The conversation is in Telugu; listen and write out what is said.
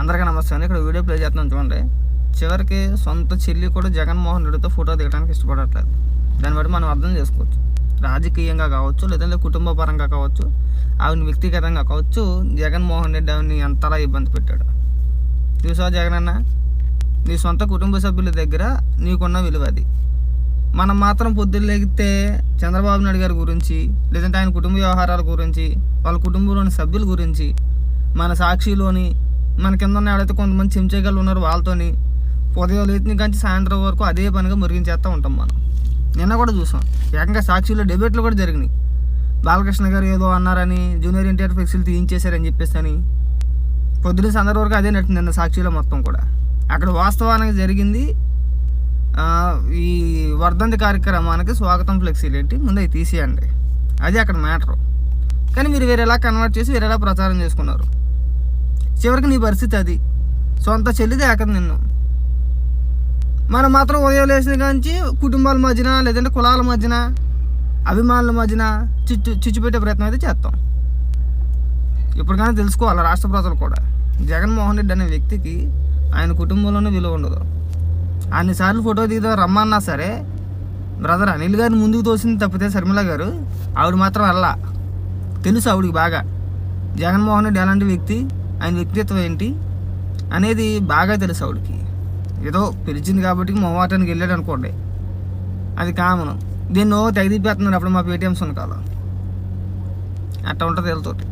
అందరికీ నమస్కారం ఇక్కడ వీడియో ప్లే చేస్తున్నాం చూడండి. చివరికి సొంత చెల్లి కూడా జగన్మోహన్ రెడ్డితో ఫోటో దిగడానికి ఇష్టపడట్లేదు. దాన్ని బట్టి మనం అర్థం చేసుకోవచ్చు. రాజకీయంగా కావచ్చు లేదంటే కుటుంబ పరంగా కావచ్చు ఆవిడ వ్యక్తిగతంగా కావచ్చు జగన్మోహన్ రెడ్డి ఆవిడని ఎంతలా ఇబ్బంది పెట్టాడు. చూసావా జగన్ అన్న? నీ సొంత కుటుంబ సభ్యుల దగ్గర నీకున్న విలువ అది. మనం మాత్రం పొద్దున్న లేగితే చంద్రబాబు నాయుడు గారి గురించి లేదంటే ఆయన కుటుంబ వ్యవహారాల గురించి వాళ్ళ కుటుంబంలోని సభ్యుల గురించి మన సాక్షిలోని మన కింద ఉన్న ఎవరైతే కొంతమంది చెంచేగాళ్ళు ఉన్నారో వాళ్ళతోని ఉదయం లేచిన కానీ సాయంత్రం వరకు అదే పనిగా మురిగించేస్తూ ఉంటాం మనం. నిన్న కూడా చూసాం. ఏకంగా సాక్షిలో డిబేట్లు కూడా జరిగినాయి. బాలకృష్ణ గారు ఏదో అన్నారని జూనియర్ ఎన్టీఆర్ ఫ్లెక్సీలు తీయించేశారని చెప్పేసి అని పొద్దున సందర్భ వరకు అదే నట్టు నిన్న సాక్షిలో మొత్తం కూడా. అక్కడ వాస్తవానికి జరిగింది ఈ వర్ధంతి కార్యక్రమానికి స్వాగతం ఫ్లెక్సీలు ఏంటి? ముందు అవి తీసేయండి. అది అక్కడ మ్యాటర్ కానీ మీరు వేరేలా కన్వర్ట్ చేసి వేరేలా ప్రచారం చేసుకున్నారు. చివరికి నీ పరిస్థితి అది. సొంత చెల్లిదే ఆకదు నిన్ను. మనం మాత్రం ఉదయం లేచిన కాంచి కుటుంబాల మధ్యన లేదంటే కులాల మధ్యన అభిమానుల మధ్యన చిచ్చు చిచ్చు పెట్టే ప్రయత్నం అయితే చేస్తాం. ఇప్పటికైనా తెలుసుకోవాలి రాష్ట్ర ప్రజలు కూడా? జగన్మోహన్ రెడ్డి అనే వ్యక్తికి ఆయన కుటుంబంలోనే విలువ ఉండదు. అన్నిసార్లు ఫోటో దిగుదా రమ్మన్నా సరే బ్రదర్ అనిల్ గారిని ముందుకు తోసింది తప్పితే శర్మిల గారు ఆవిడ మాత్రం వెళ్ళా తెలుసు ఆవిడికి బాగా. జగన్మోహన్ రెడ్డి ఎలాంటి వ్యక్తి ఆయన వ్యక్తిత్వం ఏంటి అనేది బాగా తెలుసు ఆవిడకి. ఏదో పిలిచింది కాబట్టి మొహమాటానికి వెళ్ళాడు అనుకోండి. అది కామను. దీన్ని తెగదిప్పేస్తున్నారు అప్పుడు మా పేటిఎం సునకాలం. అట్లా ఉంటుంది వీళ్ళతోటి.